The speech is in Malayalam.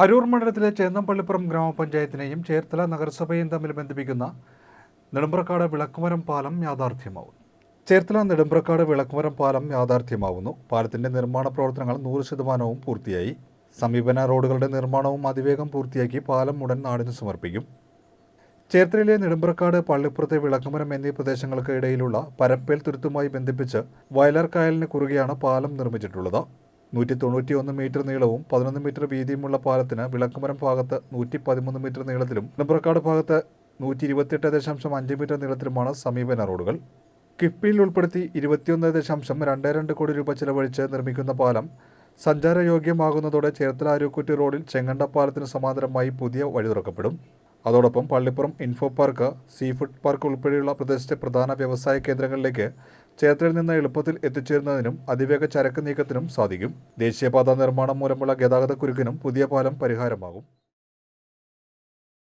അരൂർ മണ്ഡലത്തിലെ ചേന്നമ്പള്ളിപ്പുറം ഗ്രാമപഞ്ചായത്തിനെയും ചേർത്തല നഗരസഭയെയും തമ്മിൽ ബന്ധിപ്പിക്കുന്ന നെടുമ്പ്രക്കാട് വിളക്കുമരം പാലം യാഥാർത്ഥ്യമാവും ചേർത്തല നെടുമ്പ്രക്കാട് വിളക്കുമരം പാലം യാഥാർത്ഥ്യമാവുന്നു. പാലത്തിന്റെ നിർമ്മാണ പ്രവർത്തനങ്ങൾ നൂറ് ശതമാനവും പൂർത്തിയായി. സമീപന റോഡുകളുടെ നിർമ്മാണവും അതിവേഗം പൂർത്തിയാക്കി പാലം ഉടൻ നാടിന് സമർപ്പിക്കും. ചേർത്തലയിലെ നെടുമ്പ്രക്കാട് പള്ളിപ്പുറത്തെ വിളക്കുമരം എന്നീ പ്രദേശങ്ങൾക്ക് ഇടയിലുള്ള പരപ്പേൽ തുരുത്തുമായി ബന്ധിപ്പിച്ച് വയലാർ കായലിന് കുറുകെയാണ് പാലം നിർമ്മിച്ചിട്ടുള്ളത്. നൂറ്റി തൊണ്ണൂറ്റി ഒന്ന് മീറ്റർ നീളവും പതിനൊന്ന് മീറ്റർ വീതിയുമുള്ള പാലത്തിന് വിളക്കുമരം ഭാഗത്ത് നൂറ്റി പതിമൂന്ന് മീറ്റർ നീളത്തിലും നെമ്പ്രക്കാട് ഭാഗത്ത് നൂറ്റി ഇരുപത്തിയെട്ട് ദശാംശം അഞ്ച് മീറ്റർ നീളത്തിലുമാണ് സമീപന റോഡുകൾ. കിഫ്ബിയിൽ ഉൾപ്പെടുത്തി ഇരുപത്തിയൊന്ന് ദശാംശം രണ്ട് രണ്ട് കോടി രൂപ ചെലവഴിച്ച് നിർമ്മിക്കുന്ന പാലം സഞ്ചാരയോഗ്യമാകുന്നതോടെ ചേർത്തല അരുക്കുറ്റി റോഡിൽ ചെങ്ങണ്ട പാലത്തിന് സമാന്തരമായി പുതിയ വഴി തുറക്കപ്പെടും. അതോടൊപ്പം Pallippuram info park seafood park ഉൾപ്പെടെയുള്ള പ്രദേശത്തെ പ്രധാന വ്യവസായ കേന്ദ്രങ്ങളിലേക്ക് ചേർത്തലയിൽ നിന്ന് എളുപ്പത്തിൽ എത്തിച്ചേരുന്നതിനും അതിവേഗ ചരക്ക് നീക്കത്തിനും സാധിക്കും. ദേശീയപാത നിർമ്മാണം മൂലമുള്ള ഗതാഗത കുരുക്കിനും പുതിയ പാലം പരിഹാരമാകും.